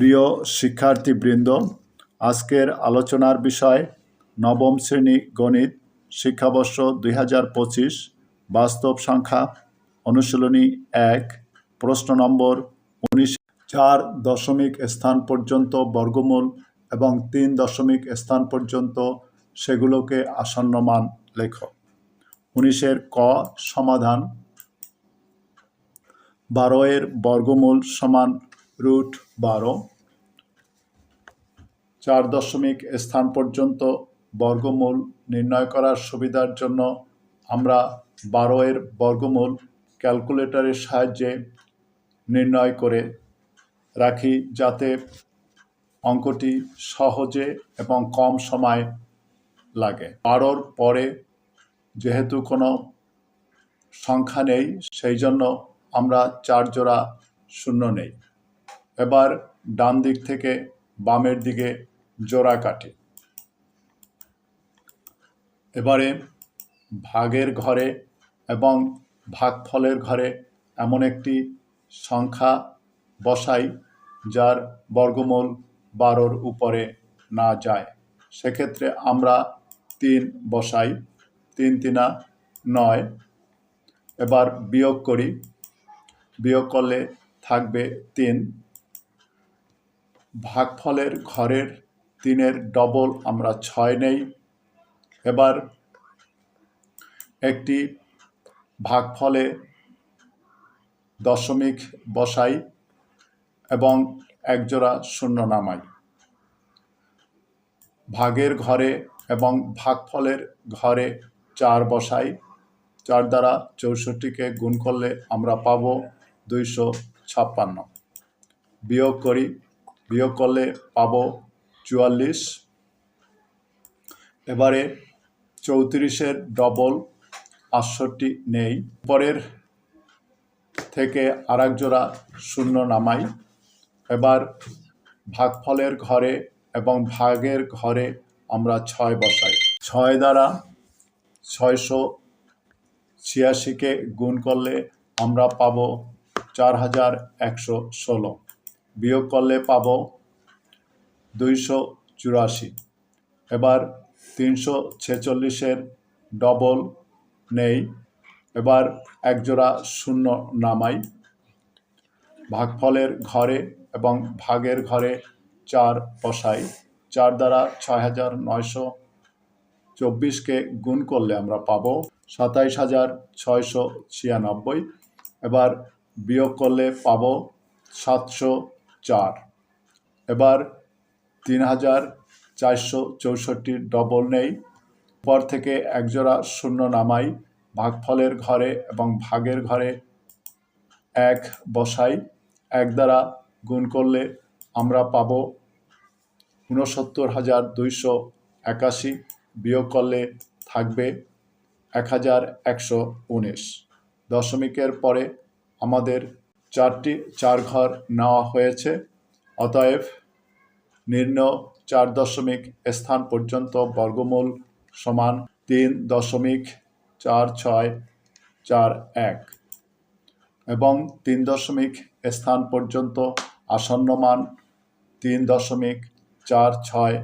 প্রিয় শিক্ষার্থীবৃন্দ আজকের আলোচনার বিষয় নবম শ্রেণি গণিত শিক্ষাবর্ষ দুই হাজার পঁচিশ, বাস্তব সংখ্যা অনুশীলনী এক, প্রশ্ন নম্বর উনিশ, চার দশমিক স্থান পর্যন্ত বর্গমূল এবং তিন দশমিক স্থান পর্যন্ত সেগুলোকে আসন্ন মান লেখ। উনিশের ক সমাধান, বারো এর বর্গমূল সমান রুট বারো। চার দশমিক স্থান পর্যন্ত বর্গমূল নির্ণয় করার সুবিধার জন্য আমরা বারো এর বর্গমূল ক্যালকুলেটরের সাহায্যে নির্ণয় করে রাখি যাতে অঙ্কটি সহজে এবং কম সময় লাগে। বারোর পরে যেহেতু কোনো সংখ্যা নেই, সেই জন্য আমরা চার জোড়া শূন্য নেই। এবার ডান দিক থেকে বামের দিকে জোড়া কাটি এবারে ভাগের ঘরে এবং ভাগফলের ঘরে এমন একটি সংখ্যা বসাই যার বর্গমূল বারোর উপরে না যায়। সেক্ষেত্রে আমরা তিন বসাই, তিন তিনা নয়। এবার বিয়োগ করি। বিয়োগ করলে থাকবে তিন। ভাগফলের ঘরের তিনের ডবল আমরা ছয় নেই। এবার একটি ভাগফলে দশমিক বসাই এবং একজোড়া শূন্য নামাই। ভাগের ঘরে এবং ভাগফলের ঘরে চার বসাই। চার দ্বারা চৌষট্টিকে গুণ করলে আমরা পাব দুইশো ছাপ্পান্ন। বিয়োগ করি বিয়োগ করলে পাব চুয়াল্লিশ। এবারে চৌত্রিশের ডবল আটষট্টি নেই। পরের থেকে আরেক জোড়া শূন্য নামাই। এবার ভাগফলের ঘরে এবং ভাগের ঘরে আমরা ছয় বসাই। ছয় দ্বারা ছয়শো ছিয়াশিকে গুণ করলে আমরা পাব চার হাজার একশো ষোলো। বিয়োগ করলে পাব দুইশো চুরাশি। এবার তিনশো ছেচল্লিশের ডবল নেই। এবার একজোড়া শূন্য নামাই। ভাগফলের ঘরে এবং ভাগের ঘরে চার বসাই। চার দ্বারা ছয় হাজার নয়শো চব্বিশকে গুণ করলে আমরা পাব সাতাইশ হাজার ছয়শো ছিয়ানব্বই। এবার বিয়োগ করলে পাব সাতশো চার। এবার তিন হাজার চারশো চৌষট্টির ডবল নেই। পর থেকে একজোড়া শূন্য নামাই। ভাগফলের ঘরে এবং ভাগের ঘরে এক বসাই। এক দ্বারা গুণ করলে আমরা পাব ঊনসত্তর হাজার দুইশো একাশি। বিয়োগ করলে থাকবে এক হাজার একশো উনিশ। দশমিকের পরে আমাদের চারটি, চার ঘর নেওয়া হয়েছে। অতএব নিম্ন চার দশমিক স্থান পর্যন্ত বর্গমূল সমান তিন দশমিক চার ছয় চার এক এবং তিন দশমিক স্থান পর্যন্ত আসন্ন মান তিন দশমিক চার ছয়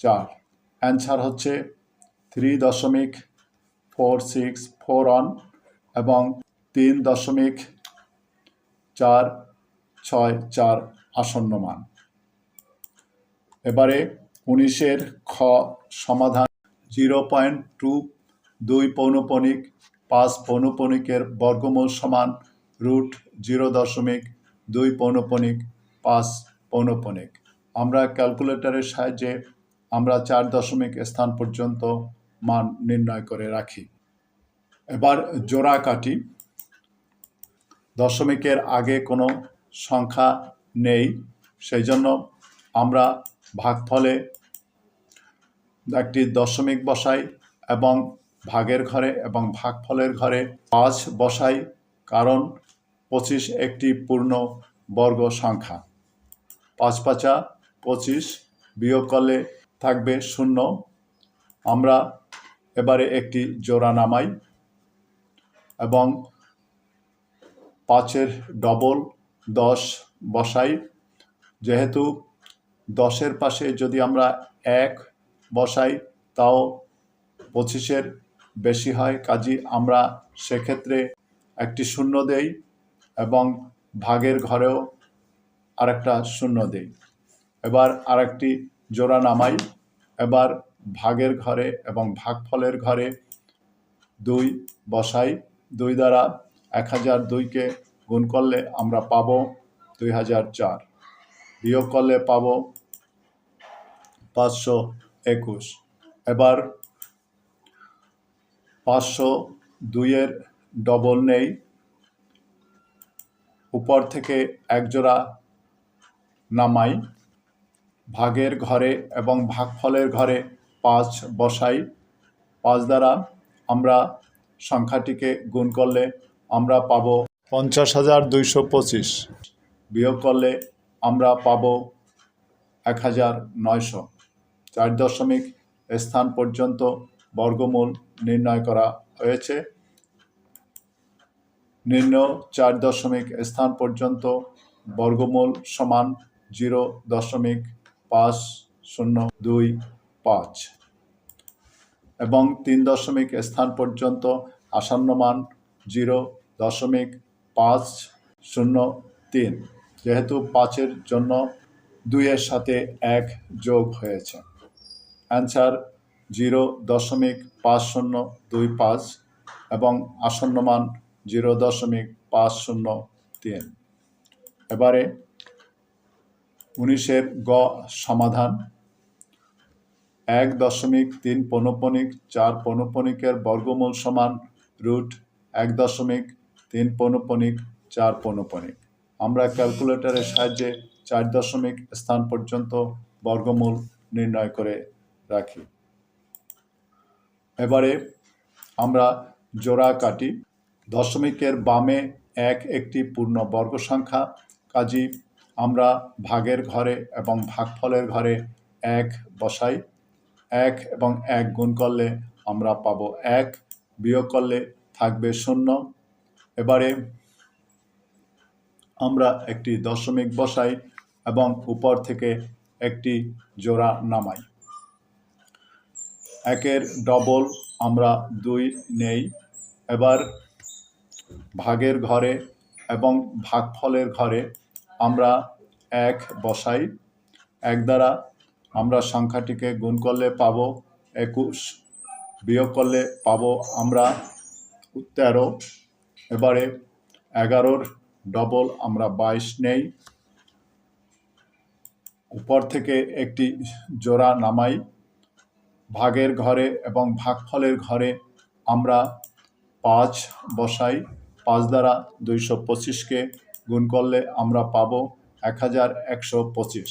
চার। অ্যান্সার হচ্ছে থ্রি দশমিক ফোর সিক্স ফোর ওয়ান এবং তিন দশমিক চার, ছয়, চার আসন্ন মান। এবারে উনিশের খ সমাধান জিরো পয়েন্ট টু দুই পৌনপণিক পাঁচ পৌনপণিকের বর্গমূল সমান রুট জিরো দশমিক দুই পৌনপণিক পাঁচ পৌনপণিক আমরা ক্যালকুলেটরের সাহায্যে আমরা চার দশমিক স্থান পর্যন্ত মান নির্ণয় করে রাখি। এবার জোড়া কাটি দশমিকের আগে কোনো সংখ্যা নেই। সেই জন্য আমরা ভাগফলে একটি দশমিক বসাই এবং ভাগের ঘরে এবং ভাগফলের ঘরে পাঁচ বসাই, কারণ পঁচিশ একটি পূর্ণ বর্গ সংখ্যা। পাঁচ পাঁচা পঁচিশ বিয়োগ করলে থাকবে শূন্য। আমরা এবারে একটি জোড়া নামাই এবং পাঁচের ডবল দশ বসাই। যেহেতু দশের পাশে যদি আমরা এক বসাই, তাও পঁচিশের বেশি হয়। কাজী আমরা সেক্ষেত্রে একটি শূন্য দেই এবং ভাগের ঘরেও আরেকটা শূন্য দেই। এবার আরেকটি জোড়া নামাই। এবার ভাগের ঘরে এবং ভাগফলের ঘরে দুই বসাই। দুই দ্বারা এক হাজার দুইকে গুণ করলে আমরা পাবো দুই হাজার চার। বিয়োগ করলে পাব পাঁচশো একুশ। এবার পাঁচশো দুইয়ের ডবল নেই। উপর থেকে একজোড়া নামাই। ভাগের ঘরে এবং ভাগফলের ঘরে পাঁচ বসাই। পাঁচ দ্বারা আমরা সংখ্যাটিকে গুণ করলে আমরা পাব পঞ্চাশ হাজার দুইশো পঁচিশ। বিয়োগ করলে আমরা পাব এক হাজার নয়শো। চার দশমিক স্থান পর্যন্ত বর্গমূল নির্ণয় করা হয়েছে। নিম্ন চার দশমিক স্থান পর্যন্ত বর্গমূল সমান জিরো দশমিক পাঁচ শূন্য দুই পাঁচ। এবং তিন দশমিক স্থান পর্যন্ত আসন্ন মান জিরো দশমিক পাঁচ শূন্য তিন, যেহেতু পাঁচের জন্য দুইয়ের সাথে এক যোগ হয়েছে। অ্যান্সার জিরো দশমিক পাঁচ শূন্য দুই পাঁচ এবং আসন্ন মান জিরো দশমিক পাঁচ শূন্য তিন। এবারে উনিশের গ সমাধান। এক দশমিক তিন পৌনপণিক চার পৌনপণিকের বর্গমূল সমান রুট এক দশমিক তিন পৌনপণিক চার পৌনপণিক আমরা ক্যালকুলেটরের সাহায্যে চার দশমিক স্থান পর্যন্ত বর্গমূল নির্ণয় করে রাখি। এবারে আমরা জোড়া কাটি। দশমিকের বামে এক একটি পূর্ণ বর্গ সংখ্যা। কাজী আমরা ভাগের ঘরে এবং ভাগফলের ঘরে এক বসাই। এক এবং এক গুণ করলে আমরা পাবো এক। বিয়োগ করলে থাকবে শূন্য। এবারে আমরা একটি দশমিক বসাই এবং উপর থেকে একটি জোড়া নামাই। একের ডবল আমরা দুই নেই। এবার ভাগের ঘরে এবং ভাগফলের ঘরে আমরা এক বসাই। এক দ্বারা আমরা সংখ্যাটিকে গুণ করলে পাবো একুশ, বিয়োগ করলে পাবো আমরা তেরো এবারে এগারোর ডবল আমরা বাইশ নেই। উপর থেকে একটি জোড়া নামাই। ভাগের ঘরে এবং ভাগফলের ঘরে আমরা পাঁচ বসাই। পাঁচ দ্বারা দুইশো পঁচিশকে গুণ করলে আমরা পাবো এক হাজার একশো পঁচিশ।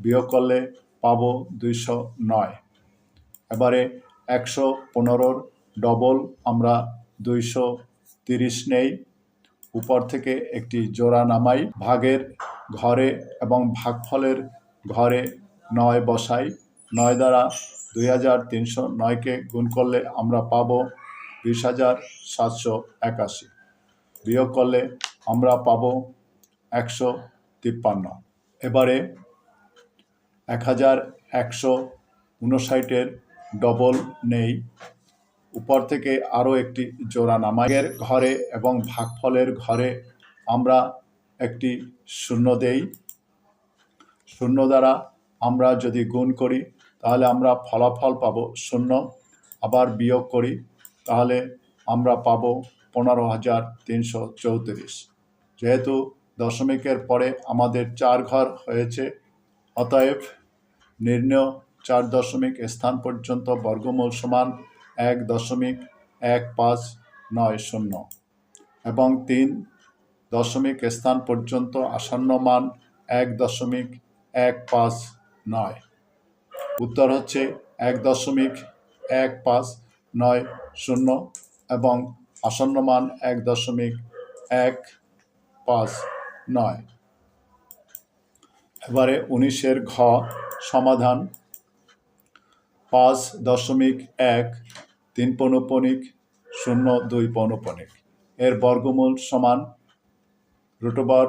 বিয়োগ করলে পাব দুইশো নয়। এবারে একশো পনেরোর ডবল আমরা দুইশো তিরিশ নেই। উপর থেকে একটি জোড়া নামাই। ভাগের ঘরে এবং ভাগফলের ঘরে নয় বসাই। নয় দ্বারা দুই হাজার তিনশো নয়কে গুণ করলে আমরা পাবো বিশ হাজার সাতশো একাশি। বিয়োগ করলে আমরা পাব একশো তিপ্পান্ন। এবারে এক হাজার একশো উনষাটের ডবল নেই। উপর থেকে আরও একটি জোড়া নামাইয়ের ঘরে এবং ভাগফলের ঘরে আমরা একটি শূন্য দেই। শূন্য দ্বারা আমরা যদি গুণ করি, তাহলে আমরা ফলাফল পাব শূন্য। আবার বিয়োগ করি, তাহলে আমরা পাবো পনেরো হাজার তিনশো চৌত্রিশ। যেহেতু দশমিকের পরে আমাদের চার ঘর হয়েছে, অতএব নির্ণয় চার দশমিক স্থান পর্যন্ত বর্গমূল সমান এক দশমিক এক পাঁচ নয় শূন্য এবং তিন দশমিক স্থান পর্যন্ত আসন্ন মান এক দশমিক এক পাঁচ নয়। উত্তর হচ্ছে এক দশমিক এক পাঁচ নয় শূন্য এবং আসন্ন মান এক দশমিক এক পাঁচ নয়। এবারে উনিশের ঘ সমাধান। পাঁচ দশমিক এক তিন পৌনপণিক শূন্য দুই পৌনপণিক এর বর্গমূল সমান রুটোবার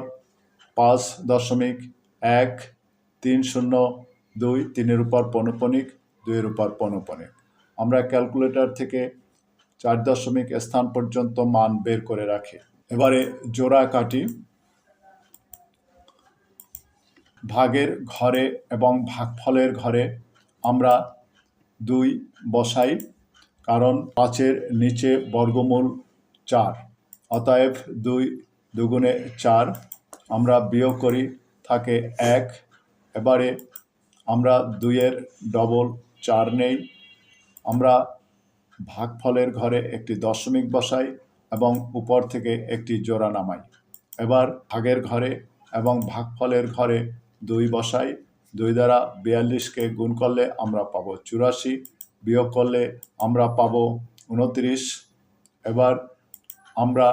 পাঁচ দশমিক এক তিন শূন্য দুই তিনের উপর পৌনপণিক দুইয়ের উপর পৌনপণিক আমরা ক্যালকুলেটর থেকে চার দশমিক স্থান পর্যন্ত মান বের করে রাখি। এবারে জোড়া কাটি। ভাগের ঘরে এবং ভাগফলের ঘরে আমরা দুই বসাই। কারণ পাঁচের নিচে বর্গমূল চার, অতএব দুই দুগুণে চার আমরা বিয়োগ করি, থাকে এক। এবারে আমরা দুইয়ের ডবল চার নেই। আমরা ভাগফলের ঘরে একটি দশমিক বসাই এবং উপর থেকে একটি জোড়া নামাই। এবার ভাগের ঘরে এবং ভাগফলের ঘরে দুই বসাই। দুই দ্বারা বিয়াল্লিশকে গুণ করলে আমরা পাবো চুরাশি। বিয়োগ করলে আমরা পাবো উনত্রিশ। এবার আমরা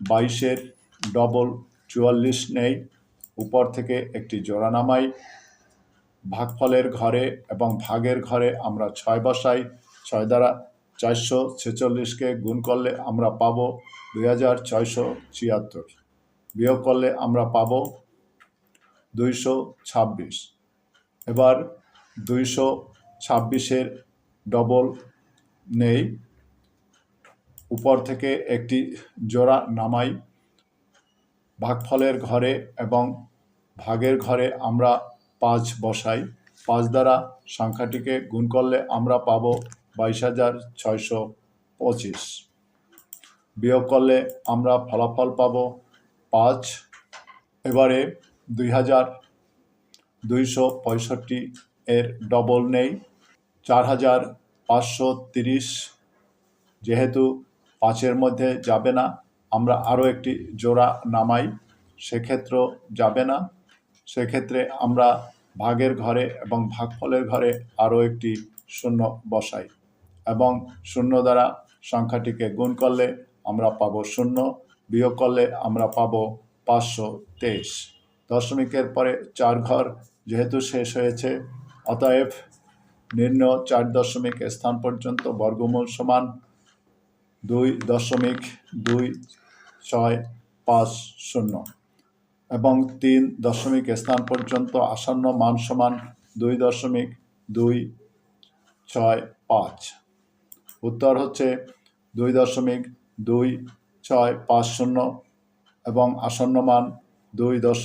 বাইশের ডবল চুয়াল্লিশ নেই। উপর থেকে একটি জোড়া নামাই। ভাগফলের ঘরে এবং ভাগের ঘরে আমরা ছয় বসাই। ছয় দ্বারা চারশো ছেচল্লিশকে গুণ করলে আমরা পাবো দুই হাজার ছয়শো ছিয়াত্তর। বিয়োগ করলে আমরা পাব দুইশো ছাব্বিশ। এবার দুইশো ছাব্বিশের ডবল নেই। উপর থেকে একটি জোড়া নামাই। ভাগফলের ঘরে এবং ভাগের ঘরে আমরা পাঁচ বসাই। পাঁচ দ্বারা সংখ্যাটিকে গুণ করলে আমরা পাবো বাইশ হাজার ছয়শো পঁচিশ। বিয়োগ করলে আমরা ফলাফল পাবো পাঁচ। এবারে দুই হাজার দুইশো পঁয়ষট্টি এর ডবল নেই। চার হাজার পাঁচশো তিরিশ। যেহেতু পাঁচের মধ্যে যাবে না, আমরা আরও একটি জোড়া নামাই সেক্ষেত্রে যাবে না। সেক্ষেত্রে আমরা ভাগের ঘরে এবং ভাগফলের ঘরে আরও একটি শূন্য বসাই এবং শূন্য দ্বারা সংখ্যাটিকে গুণ করলে আমরা পাবো শূন্য, বিয়োগ করলে আমরা পাবো পাঁচশো তেইশ। দশমিকের পরে চার ঘর যেহেতু শেষ হয়েছে, অতএব নিম্ন চার দশমিক স্থান পর্যন্ত বর্গমূল সমান দুই দশমিক দুই ছয় পাঁচ শূন্য এবং তিন দশমিক স্থান পর্যন্ত আসন্ন মান সমান দুই দশমিক দুই ছয় পাঁচ। উত্তর হচ্ছে দুই দশমিক দুই ছয় পাঁচ শূন্য এবং আসন্ন মান দুই দশ